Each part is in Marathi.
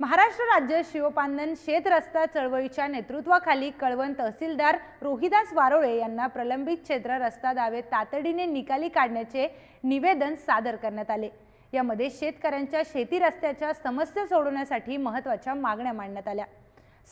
महाराष्ट्र राज्य शिवपांदन शेत रस्ता चळवळीच्या नेतृत्वाखाली कळवण तहसीलदार रोहिदास वारोळे यांना प्रलंबित क्षेत्र रस्ता दावे तातडीने निकाली काढण्याचे निवेदन सादर करण्यात आले. यामध्ये शेतकऱ्यांच्या शेती रस्त्याच्या समस्या सोडवण्यासाठी महत्त्वाच्या मागण्या मांडण्यात आल्या.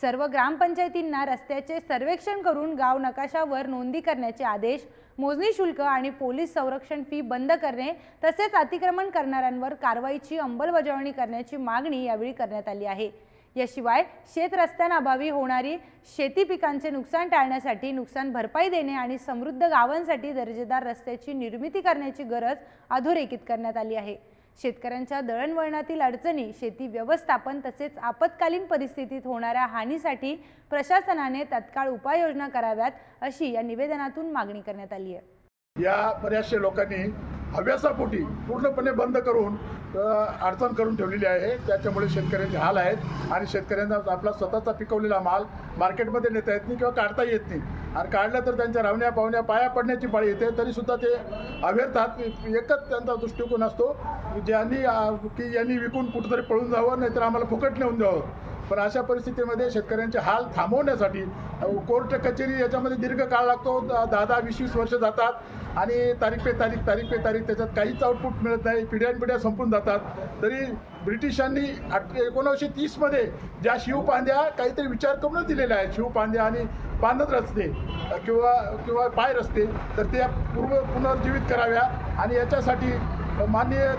सर्व ग्रामपंचायतींना रस्त्याचे सर्वेक्षण करून गाव नकाशावर नोंदी करण्याचे आदेश मोजणी शुल्क आणि पोलीस संरक्षण फी बंद करणे तसेच अतिक्रमण करणाऱ्यांवर कारवाईची अंमलबजावणी करण्याची मागणी यावेळी करण्यात आली आहे. याशिवाय शेत रस्त्यांअभावी होणारी शेती पिकांचे नुकसान टाळण्यासाठी नुकसान भरपाई देणे आणि समृद्ध गावांसाठी दर्जेदार रस्त्याची निर्मिती करण्याची गरज अधोरेखित करण्यात आली आहे. शेतकऱ्यांच्या दळणवळणातील अडचणी शेती व्यवस्थापन तसेच आपत्कालीन परिस्थितीत होणाऱ्या हानीसाठी प्रशासनाने तत्काळ उपाययोजना कराव्यात अशी या निवेदनातून मागणी करण्यात आली आहे. या बऱ्याचशा लोकांनी हव्यासापोटी पूर्णपणे बंद करून अडचण करून ठेवलेली आहे. त्याच्यामुळे शेतकऱ्यांचे हाल आहेत आणि शेतकऱ्यांना आपला स्वतःचा पिकवलेला माल मार्केटमध्ये नेता येत नाही किंवा काढता येत नाही. आणि काढलं तर त्यांच्या रावण्या पावण्या पाया पडण्याची पाळी येते. तरीसुद्धा ते अव्यर्थात एकच त्यांचा दृष्टिकोन असतो की ज्यांनी की यांनी विकून कुठंतरी पळून जावं नाहीतर आम्हाला फुकट नेऊन द्यावं. पण अशा परिस्थितीमध्ये शेतकऱ्यांचे हाल थांबवण्यासाठी कोर्ट कचेरी याच्यामध्ये दीर्घ काळ लागतो. द- दहा दहा वीस वीस वर्ष जातात. आणि तारीख पे तारीख तारीख पे तारीख त्याच्यात काहीच आउटपुट मिळत नाही. पिढ्यानपिढ्या संपून जातात. तरी ब्रिटिशांनी आठ एकोणीसशे तीसमध्ये ज्या शिवपांद्या काहीतरी विचार करूनच दिलेल्या आहेत शिवपांद्या आणि पानद रस्ते किंवा किंवा पाय रस्ते तर त्या पूर्व पुनर्जीवित कराव्या. आणि याच्यासाठी माननीय